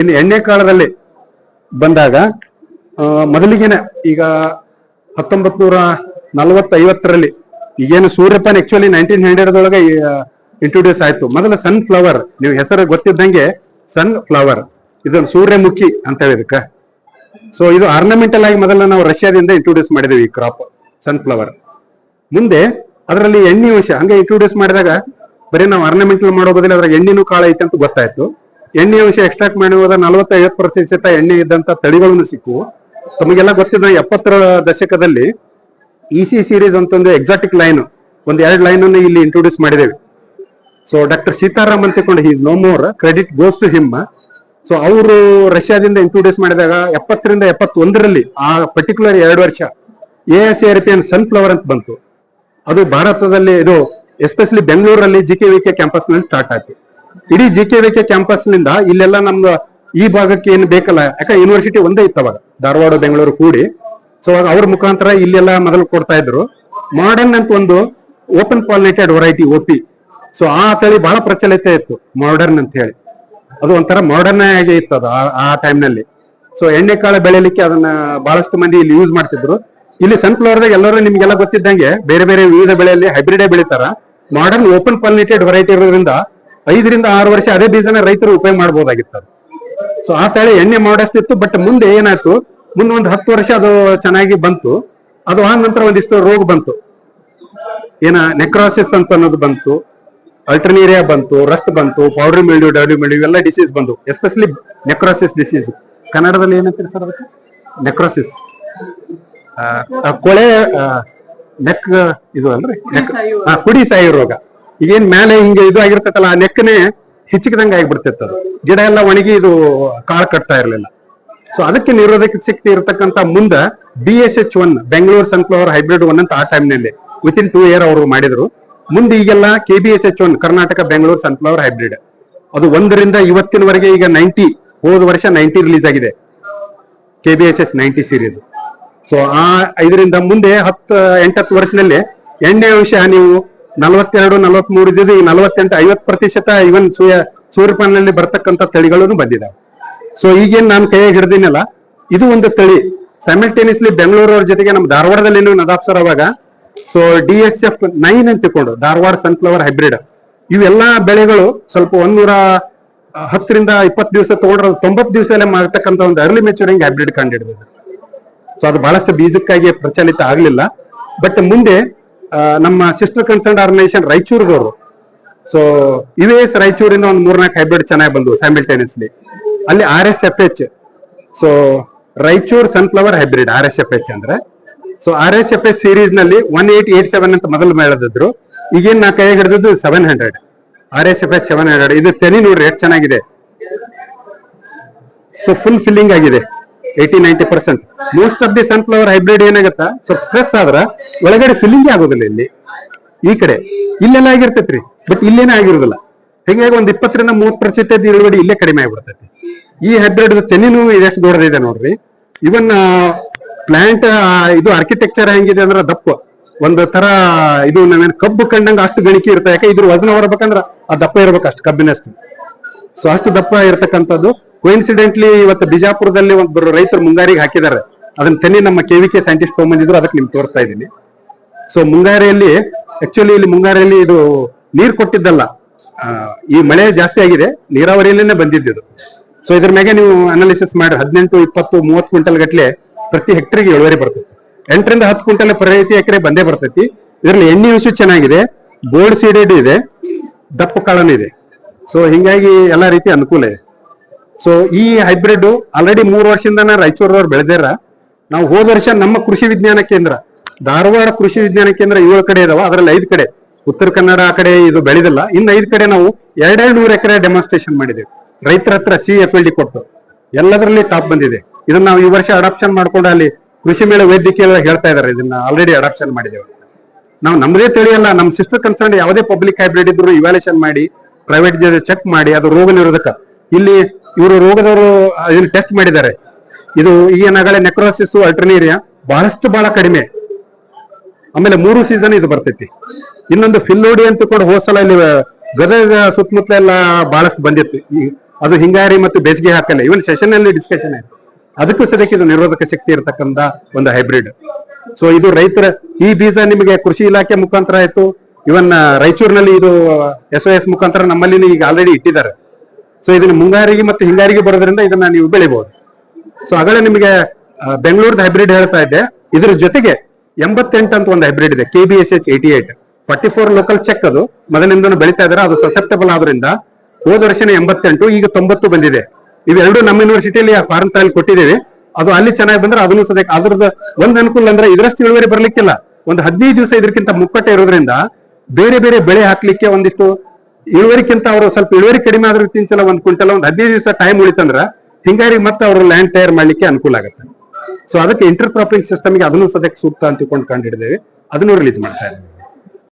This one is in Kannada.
ಇನ್ನು ಎಣ್ಣೆ ಕಾಲದಲ್ಲಿ ಬಂದಾಗ ಮೊದಲಿಗೆನೆ ಈಗ ಹತ್ತೊಂಬತ್ ನೂರ ನಲವತ್ತ ಐವತ್ತರಲ್ಲಿ ಈಗೇನು ಸೂರ್ಯಪಾನ ಆಕ್ಚುಲಿ ನೈನ್ಟೀನ್ ಹಂಡ್ರೆಡ್ ಒಳಗೆ ಇಂಟ್ರೊಡ್ಯೂಸ್ ಆಯ್ತು. ಮೊದಲ ಸನ್ ಫ್ಲವರ್ ನೀವು ಹೆಸರು ಗೊತ್ತಿದ್ದಂಗೆ ಸನ್ ಫ್ಲವರ್ ಇದೊಂದು ಸೂರ್ಯಮುಖಿ ಅಂತ ಹೇಳಿದಕ್ಕ ಸೊ ಇದು ಆರ್ನಮೆಂಟಲ್ ಆಗಿ ಮೊದಲ ನಾವು ರಷ್ಯಾದಿಂದ ಇಂಟ್ರೊಡ್ಯೂಸ್ ಮಾಡಿದೀವಿ ಈ ಕ್ರಾಪ್ ಸನ್ ಫ್ಲವರ್ ಮುಂದೆ ಅದರಲ್ಲಿ ಎಣ್ಣೆ ವಿಷಯ ಹಂಗೆ ಇಂಟ್ರೊಡ್ಯೂಸ್ ಮಾಡಿದಾಗ ಬರೀ ನಾವು ಆರ್ನಮೆಂಟಲ್ ಮಾಡೋ ಬದಲು ಅದ್ರ ಎಣ್ಣೆನೂ ಕಾಳ ಐತೆ ಅಂತ ಗೊತ್ತಾಯ್ತು. ಎಣ್ಣೆ ಅಂಶ ಎಕ್ಸ್ಟ್ರಾಕ್ಟ್ ಮಾಡುವಾಗ ನಲವತ್ತೈವತ್ತು ಪ್ರತಿಶತ ಎಣ್ಣೆ ಇದ್ದಂತ ತಳಿಗಳನ್ನು ಸಿಕ್ಕು. ತಮಗೆಲ್ಲ ಗೊತ್ತಿದ್ದ ಎಪ್ಪತ್ತರ ದಶಕದಲ್ಲಿ ಇ ಸಿ ಸೀರೀಸ್ ಅಂತ ಒಂದು ಎಕ್ಸಾಟಿಕ್ ಲೈನ್ ಒಂದ್ ಎರಡು ಲೈನ್ ಅನ್ನು ಇಲ್ಲಿ ಇಂಟ್ರೊಡ್ಯೂಸ್ ಮಾಡಿದ್ದೇವೆ. ಸೊ ಡಾಕ್ಟರ್ ಸೀತಾರಾಮ್ ಅಂತ ತಿಳ್ಕೊಂಡು he's no more credit goes to him so ಅವರು ರಷ್ಯಾದಿಂದ ಇಂಟ್ರೊಡ್ಯೂಸ್ ಮಾಡಿದಾಗ ಎಪ್ಪತ್ತರಿಂದ ಎಪ್ಪತ್ತೊಂದರಲ್ಲಿ ಆ ಪರ್ಟಿಕ್ಯುಲರ್ ಎರಡು ವರ್ಷ ಎ ಎಸ್ ಎನ್ ಸನ್ಫ್ಲವರ್ ಅಂತ ಬಂತು. ಅದು ಭಾರತದಲ್ಲಿ, ಇದು ಎಸ್ಪೆಷಲಿ ಬೆಂಗಳೂರಲ್ಲಿ ಜಿ ಕೆ ವಿ ಕೆ ಕ್ಯಾಂಪಸ್ನಲ್ಲಿ ಸ್ಟಾರ್ಟ್ ಆಯ್ತು. ಇಡೀ ಜಿ ಕೆ ವಿ ಕ್ಯಾಂಪಸ್ನಿಂದ ಇಲ್ಲೆಲ್ಲ ನಮ್ದು ಈ ಭಾಗಕ್ಕೆ ಏನು ಬೇಕಲ್ಲ, ಯಾಕಂದ್ರೆ ಯೂನಿವರ್ಸಿಟಿ ಒಂದೇ ಇತ್ತು ಅವಾಗ, ಧಾರವಾಡ, ಬೆಂಗಳೂರು ಕೂಡಿ. ಸೊ ಅವ್ರ ಮುಖಾಂತರ ಇಲ್ಲೆಲ್ಲ ಮೊದಲು ಕೊಡ್ತಾ ಇದ್ರು. ಮಾಡರ್ನ್ ಅಂತ ಒಂದು open pollinated variety OP so ಆ ತಳಿ ಬಹಳ ಪ್ರಚಲಿತ ಇತ್ತು ಮಾಡರ್ನ್ ಅಂತ ಹೇಳಿ. ಅದು ಒಂಥರ ಮಾಡರ್ನ್ ಆಗಿ ಇತ್ತು ಅದು ಆ- time ನಲ್ಲಿ. ಸೊ ಎಣ್ಣೆ ಕಾಳು ಬೆಳಿಲಿಕ್ಕೆ ಅದನ್ನ ಬಹಳಷ್ಟು ಮಂದಿ ಇಲ್ಲಿ ಯೂಸ್ ಮಾಡ್ತಿದ್ರು. ಇಲ್ಲಿ ಸನ್ಫ್ಲವರ್ದಾಗ ಎಲ್ಲರೂ ನಿಮ್ಗೆಲ್ಲ ಗೊತ್ತಿದ್ದಂಗೆ ಬೇರೆ ಬೇರೆ ವಿವಿಧ ಬೆಳೆಯಲ್ಲಿ ಹೈಬ್ರಿಡೇ ಬೆಳಿತಾರ. ಮಾಡರ್ನ್ ಓಪನ್ ಪಾಲಿನೇಟೆಡ್ ವೆರೈಟಿ ಇರೋದ್ರಿಂದ ಐದರಿಂದ ಆರು ವರ್ಷ ಅದೇ ಬೀಜನ ರೈತರು ಉಪಯೋಗ ಮಾಡಬಹುದಾಗಿತ್ತು ಅದು. ಸೊ ಆ ತಳಿ ಎಣ್ಣೆ ಇತ್ತು ಬಟ್ ಮುಂದೆ ಏನಾಯ್ತು? ಮುಂದೆ ಒಂದು ಹತ್ತು ವರ್ಷ ಅದು ಚೆನ್ನಾಗಿ ಬಂತು. ಅದು ಆ ನಂತರ ಒಂದಿಷ್ಟು ರೋಗ ಬಂತು. ಏನ ನೆಕ್ರಾಸಿಸ್ ಅಂತ ಅನ್ನೋದು ಬಂತು. ಅಲ್ಟರ್ನೇರಿಯಾ ಬಂತು ರಸ್ಟ್ ಬಂತು ಪೌಡರ್ ಮಿಲ್ಡ್ಯೂ ಡಬ್ಲ್ಯೂ ಮಿಲ್ಡ್ಯೂ ಇವೆಲ್ಲ ಡಿಸೀಸ್ ಬಂದು ಎಸ್ಪೆಷಲಿ ನೆಕ್ರಾಸಿಸ್ ಡಿಸೀಸ್ ಕನ್ನಡದಲ್ಲಿ ಏನಂತೀರಿ ಸರ್ ಅದಕ್ಕೆ? ನೆಕ್ರಾಸಿಸ್ ಕೊಳೆ ನೆಕ್ ಇದು ಅಂದ್ರೆ ಕುಡಿ ಸಾಯೋ ರೋಗ. ಈಗೇನ್ ಮೇಲೆ ಹಿಂಗೆ ಇದು ಆಗಿರ್ತೈತಲ್ಲ, ಆ ನೆಕ್ಕನೆ ಹಿಚ್ಕಿದಂಗೆ ಆಗಿಬಿಡ್ತಿತ್ತು ಗಿಡ ಎಲ್ಲ ಒಣಗಿ ಇದು ಕಾಳು ಕಟ್ತಾ ಇರಲಿಲ್ಲ. ಸೊ ಅದಕ್ಕೆ ನಿರೋಧಕ ಶಕ್ತಿ ಇರತಕ್ಕಂತ ಮುಂದ B S H one Bengaluru sunflower hybrid one ಅಂತ ಆ ಟೈಮ್ನಲ್ಲಿ ವಿತ್ ಇನ್ ಟೂ ಇಯರ್ ಅವರು ಮಾಡಿದ್ರು. ಮುಂದೆ ಈಗೆಲ್ಲ K B S H one Karnataka Bengaluru sunflower hybrid ಅದು ಒಂದರಿಂದ ಇವತ್ತಿನವರೆಗೆ ಈಗ ನೈಂಟಿ ಹೋದ ವರ್ಷ ನೈಂಟಿ ರಿಲೀಸ್ ಆಗಿದೆ. K B H S ninety series so ಆ ಇದರಿಂದ ಮುಂದೆ ಹತ್ತು, ಎಂಟತ್ತು ವರ್ಷದಲ್ಲಿ ಎಣ್ಣೆ ಅಂಶ ನೀವು ನಲವತ್ತೆರಡು, ನಲವತ್ಮೂರು ಇದ್ದಿದ್ದು ಈ ನಲವತ್ತೆಂಟು ಐವತ್ ಪ್ರತಿಶತ ಇವನ್ ಸೂರ್ಯ ಸೂರ್ಯಪಾನಲ್ಲಿ ಬರ್ತಕ್ಕಂಥ ತಳಿಗಳನ್ನು ಬಂದಿದ್ದಾವೆ ಸೊ ಈಗೇನು ನಾನು ಕೈಯಾಗಿ ಹಿಡ್ದಿನಲ್ಲ, ಇದು ಒಂದು ತಳಿ. ಸೈಮಲ್ಟೇನಿಯಸ್ಲಿ ಬೆಂಗಳೂರವ್ರ ಜೊತೆಗೆ ನಮ್ಮ ಧಾರವಾಡದಲ್ಲಿ ನದಾಪ್ಸರ್ ಅವಾಗ. So D S F nine ಅಂತ ತಿಳ್ಕೊಂಡು ಧಾರವಾಡ ಸನ್ಫ್ಲವರ್ ಹೈಬ್ರಿಡ್ ಇವೆಲ್ಲಾ ಬೆಳೆಗಳು ಸ್ವಲ್ಪ ಒಂದೂರ ಹತ್ತರಿಂದ ಇಪ್ಪತ್ತು ದಿವಸ ತಗೊಂಡ್ರೆ ತೊಂಬತ್ತು ದಿವಸದಲ್ಲೇ ಮಾಡ್ತಕ್ಕಂಥ ಒಂದು ಅರ್ಲಿ ಮೆಚೂರಿಂಗ್ ಹೈಬ್ರಿಡ್ ಕಂಡಿಡಿದ್ರು ಸೊ ಅದು ಬಹಳಷ್ಟು ಬೀಜಕ್ಕಾಗಿ ಪ್ರಚಲಿತ ಆಗಲಿಲ್ಲ. ಬಟ್ ಮುಂದೆ ನಮ್ಮ ಸಿಸ್ಟರ್ ಕನ್ಸರ್ನ್ ಆರ್ಗನೈಸೇಷನ್ ರಾಯಚೂರ್ದವರು. ಸೊ ಯು ಎಸ್ ರಾಯಚೂರಿಂದ ಒಂದು ಮೂರ್ನಾಲ್ಕು ಹೈಬ್ರಿಡ್ ಚೆನ್ನಾಗಿ ಬಂದವು ಸೈಮಿಲ್ಟೇನಿಯಸ್ಲಿ ಅಲ್ಲಿ R S F H so Raichur sunflower hybrid R S F H ಅಂದ್ರೆ. So R S F H ಸೀರೀಸ್ನಲ್ಲಿ one eight eight seven ಅಂತ ಮೊದಲು ಮೇಳದಿದ್ರು. ಈಗೇನ್ ನಾ ಕೈ ಹಿಡಿದಿದ್ದು seven hundred R S F H seven hundred ಇದು ತೆನಿ ನೋಡ್ರಿ ಎಷ್ಟು ಚೆನ್ನಾಗಿದೆ. ಸೊ ಫುಲ್ ಫಿಲ್ಲಿಂಗ್ ಆಗಿದೆ. Eighty ninety percent most of the sunflower hybrid ಏನಾಗತ್ತ? ಸ್ವಲ್ಪ ಸ್ಟ್ರೆಸ್ ಆದ್ರ ಒಳಗಡೆ ಫಿಲ್ಲಿಂಗ್ ಆಗೋದಿಲ್ಲ ಇಲ್ಲಿ. ಈ ಕಡೆ. ಇಲ್ಲೆಲ್ಲ ಆಗಿರ್ತೈತ್ರಿ. ಬಟ್ ಇಲ್ಲೇನೇ ಆಗಿರೋದಿಲ್ಲ. ಹೀಗಾಗಿ ಒಂದ್ ಇಪ್ಪತ್ತರಿಂದ ಮೂವತ್ ಪ್ರತಿಶತ ಇಳುವರಿ ಇಲ್ಲೇ ಕಡಿಮೆ ಆಗ್ಬಿಡ್ತೈತಿ. ಈ ಹೈಬ್ರಿಡ್ ತೆನಿನೂ ಇದೆಷ್ಟು ದೊಡ್ಡದಿದೆ ನೋಡ್ರಿ. ಇವನ್ ಪ್ಲಾಂಟ್ ಇದು ಆರ್ಕಿಟೆಕ್ಚರ್ ಹೆಂಗಿದೆ ಅಂದ್ರೆ ದಪ್ಪ. ಒಂದು ತರ, ಇದು ನಾವೇನ್ ಕಬ್ಬು ಕಂಡಂಗ ಅಷ್ಟು ಗಣಿಕೆ ಇರುತ್ತೆ. ಯಾಕೆ ಇದ್ರ ವಜನ ಹೊರಬೇಕಂದ್ರ ಆ ದಪ್ಪ ಇರ್ಬೇಕು ಅಷ್ಟು ಕಬ್ಬಿನಷ್ಟು. ಸೊ ಅಷ್ಟು ದಪ್ಪ ಇರತಕ್ಕಂಥದ್ದು. ಕೋಇನ್ಸಿಡೆಂಟ್ಲಿ ಇವತ್ತು ಬಿಜಾಪುರದಲ್ಲಿ ಒಬ್ಬರು ರೈತರು ಮುಂಗಾರಿಗೆ ಹಾಕಿದ್ದಾರೆ. ಅದನ್ನ ತನ್ನಿ ನಮ್ಮ ಕೆ ವಿ ಕೆ ಸೈಂಟಿಸ್ಟ್ ತಗೊಂಡ್ಬಂದಿದ್ರು ಅದಕ್ಕೆ ನಿಮ್ಗೆ ತೋರಿಸ್ತಾ ಇದ್ದೀನಿ. ಸೊ ಮುಂಗಾರಿಯಲ್ಲಿ ಆಕ್ಚುಲಿ ಇಲ್ಲಿ ಮುಂಗಾರಿಯಲ್ಲಿ ಇದು ನೀರು ಕೊಟ್ಟಿದ್ದಲ್ಲ ಈ ಮಳೆ ಜಾಸ್ತಿ ಆಗಿದೆ, ನೀರಾವರಿಯಲ್ಲೇನೆ ಬಂದಿದ್ದು ಸೊ ಇದ್ರ ಮ್ಯಾಗೆ ನೀವು ಅನಾಲಿಸಿಸ್ ಮಾಡಿ, ಹದಿನೆಂಟು, ಇಪ್ಪತ್ತು, ಮೂವತ್ತು ಕ್ವಿಂಟಲ್ ಗಟ್ಲೆ ಪ್ರತಿ ಹೆಕ್ಟರ್ಗೆ ಇಳುವರಿ ಬರ್ತೈತಿ. ಎಂಟರಿಂದ ಹತ್ತು ಕ್ವಿಂಟಲ್ ಪ್ರತಿ ಎಕರೆ ಬಂದೇ ಬರ್ತೈತಿ. ಇದರಲ್ಲಿ ಎಣ್ಣೆ ಅಂಶ ಚೆನ್ನಾಗಿದೆ ಬೋರ್ಡ್ ಸೀಡೆಡ್ ಇದೆ, ದಪ್ಪ ಕಾಳನೂ ಇದೆ. ಸೊ ಹಿಂಗಾಗಿ ಎಲ್ಲಾ ರೀತಿ ಅನುಕೂಲ ಇದೆ. ಸೊ ಈ ಹೈಬ್ರಿಡ್ ಆಲ್ರೆಡಿ ಮೂರು ವರ್ಷದಿಂದ ರಾಯಚೂರವ್ರು ಬೆಳೆದಾರ. ನಾವು ಹೋದ ವರ್ಷ ನಮ್ಮ ಕೃಷಿ ವಿಜ್ಞಾನ ಕೇಂದ್ರ, ಧಾರವಾಡ ಕೃಷಿ ವಿಜ್ಞಾನ ಕೇಂದ್ರ ಏಳು ಕಡೆ ಇದಾವ, ಅದರಲ್ಲಿ ಐದು ಕಡೆ. ಉತ್ತರ ಕನ್ನಡ ಆ ಕಡೆ ಇದು ಬೆಳೆದಿಲ್ಲ. ಇನ್ನು ಐದು ಕಡೆ ನಾವು ಎರಡೆರಡು ನೂರು ಎಕರೆ ಡೆಮಾನ್ಸ್ಟ್ರೇಷನ್ ಮಾಡಿದ್ದೇವೆ ರೈತರ ಹತ್ರ ಸಿ ಎಫ್ ಎಲ್ ಡಿ ಕೊಟ್ಟು. ಎಲ್ಲದರಲ್ಲಿ ಟಾಪ್ ಬಂದಿದೆ. ಇದನ್ನ ನಾವು ಈ ವರ್ಷ ಅಡಾಪ್ಷನ್ ಮಾಡ್ಕೊಂಡು ಅಲ್ಲಿ ಕೃಷಿ ಮೇಳ ವೈದ್ಯಕೀಯ ಹೇಳ್ತಾ ಇದಾರೆ. ಇದನ್ನ ಆಲ್ರೆಡಿ ಅಡಾಪ್ಷನ್ ಮಾಡಿದ್ದೇವೆ. ನಾವು ನಮ್ಮದೇ ತಿಳಿಯಲ್ಲ ನಮ್ಮ ಸಿಸ್ಟರ್ ಕನ್ಸರ್ನ್ ಯಾವುದೇ ಪಬ್ಲಿಕ್ ಹೈಬ್ರಿಡ್ ಇದ್ರು ಇವ್ಯಾಲ್ಯೂಷನ್ ಮಾಡಿ ಪ್ರೈವೇಟ್ ಚೆಕ್ ಮಾಡಿ, ಅದು ರೋಗ ನಿರೋಧಕ. ಇಲ್ಲಿ ಇವರು ರೋಗದವರು ಇದನ್ನ ಟೆಸ್ಟ್ ಮಾಡಿದ್ದಾರೆ. ಇದು ಏನಾಗಲೇ ನೆಕ್ರೋಸಿಸ್ ಅಲ್ಟರ್ನೇರಿಯಾ ಬಹಳಷ್ಟು ಬಹಳ ಕಡಿಮೆ. ಆಮೇಲೆ ಮೂರು ಸೀಸನ್ ಇದು ಬರ್ತೈತಿ. ಇನ್ನೊಂದು ಫಿಲ್ಲೋಡಿ ಅಂತ ಕೂಡ ಹೋದ್ ಸಲ ಇಲ್ಲಿ ಗದಗ ಸುತ್ತಮುತ್ತಲ ಎಲ್ಲ ಬಹಳಷ್ಟು ಬಂದಿತ್ತು. ಈ, ಅದು ಹಿಂಗಾರಿ ಮತ್ತು ಬೇಸಿಗೆ ಹಾಕಲ್ಲ. ಇವನ್ ಸೆಷನ್ ಅಲ್ಲಿ ಡಿಸ್ಕಷನ್ ಆಯ್ತು. ಅದಕ್ಕೂ ಸದ್ಯಕ್ಕೆ ಇದು ನಿರೋಧಕ ಶಕ್ತಿ ಇರತಕ್ಕಂತ ಒಂದು ಹೈಬ್ರಿಡ್ ಸೊ ಇದು ರೈತರ, ಈ ಬೀಜ ನಿಮಗೆ ಕೃಷಿ ಇಲಾಖೆ ಮುಖಾಂತರ ಆಯ್ತು. ಇವನ್ ರಾಯಚೂರಿನಲ್ಲಿ ಇದು ಎಸ್ ಎಸ್ ಮುಖಾಂತರ ನಮ್ಮಲ್ಲಿ ಈಗ ಆಲ್ರೆಡಿ ಇಟ್ಟಿದ್ದಾರೆ. ಸೊ ಇದನ್ನ ಮುಂಗಾರಿಗೆ ಮತ್ತು ಹಿಂಗಾರಿಗೆ ಬರೋದ್ರಿಂದ ಇದನ್ನ ನೀವು ಬೆಳಿಬಹುದು ಸೊ ಆಗಲೇ ನಿಮಗೆ ಬೆಂಗಳೂರದ ಹೈಬ್ರಿಡ್ ಹೇಳ್ತಾ ಇದ್ದೆ. ಇದ್ರ ಜೊತೆಗೆ ಎಂಬತ್ತೆಂಟು ಅಂತ ಒಂದು ಹೈಬ್ರಿಡ್ ಇದೆ K B S H eighty eight forty four local check ಅದು ಮೊದಲಿಂದನೂ ಬೆಳೀತಾ ಇದಾರೆ ಅದು ಸಸೆಪ್ಟಬಲ್ ಆದ್ರಿಂದ. ಹೋದ ವರ್ಷನೇ ಎಂಬತ್ತೆಂಟು, ಈಗ ತೊಂಬತ್ತು ಬಂದಿದೆ. ಇವೆರಡು ನಮ್ಮ ಯೂನಿವರ್ಸಿಟಿಯಲ್ಲಿ ಫಾರ್ಮ್ ಕೊಟ್ಟಿದ್ದೀವಿ. ಅದು ಅಲ್ಲಿ ಚೆನ್ನಾಗಿ ಬಂದ್ರೆ ಅದನ್ನು ಸದ್ಯ ಅದ್ರದ್ದು ಒಂದ್ ಅನುಕೂಲ ಅಂದ್ರೆ ಇದರಷ್ಟು ಇಳುವರಿ ಬರ್ಲಿಕ್ಕಿಲ್ಲ. ಒಂದು ಹದಿನೈದು ದಿವಸ ಇದಕ್ಕಿಂತ ಮುಕ್ಕಟ್ಟೆ ಇರೋದ್ರಿಂದ ಬೇರೆ ಬೇರೆ ಬೆಳೆ ಹಾಕ್ಲಿಕ್ಕೆ ಒಂದಿಷ್ಟು ಇಳುವರಿಕ್ಕಿಂತ ಅವರು ಸ್ವಲ್ಪ ಇಳುವರಿ ಕಡಿಮೆ ಆದ್ರೂ ತಿನ್ಸಲ ಒಂದ್ ಕ್ವಿಂಟಲ್, ಒಂದ್ ಹದಿನೈದು ದಿವಸ ಟೈಮ್ ಉಳಿತಂದ್ರ ಹಿಂಗಾರಿ ಮತ್ತೆ ಅವರು ಲ್ಯಾಂಡ್ ತಯಾರು ಮಾಡ್ಲಿಕ್ಕೆ ಅನುಕೂಲ ಆಗುತ್ತೆ. ಸೊ ಅದಕ್ಕೆ ಇಂಟರ್ ಕ್ರಾಪಿಂಗ್ ಸಿಸ್ಟಮ್ಗೆ ಅದನ್ನು ಸದ್ಯಕ್ಕೆ ಸೂಕ್ತ ಅಂತ ಕಂಡು ಹಿಡಿದೇವೆ. ಅದನ್ನು ರಿಲೀಸ್ ಮಾಡ್ತಾ ಇದ್ದೀವಿ.